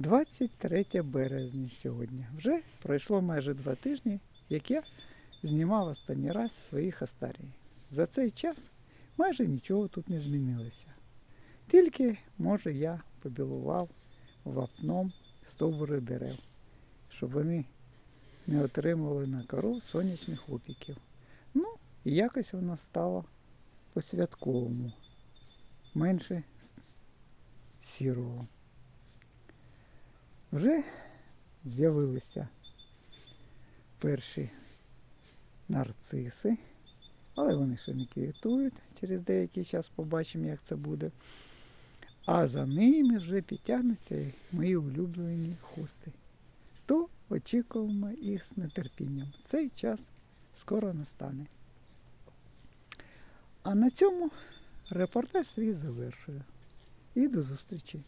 23 березня сьогодні. Вже пройшло майже два тижні, як я знімав останній раз своїх астарій. За цей час майже нічого тут не змінилося. Тільки, може, я побілував вапном стовбури дерев, щоб вони не отримували на кору сонячних опіків. Ну, і якось воно стало по-святковому, менше сірого. Вже з'явилися перші нарциси, але вони ще не квітують. Через деякий час побачимо, як це буде. А за ними вже підтягнуться мої улюблені хусти. То очікуємо їх з нетерпінням. Цей час скоро настане. А на цьому репортаж свій завершую. І до зустрічі!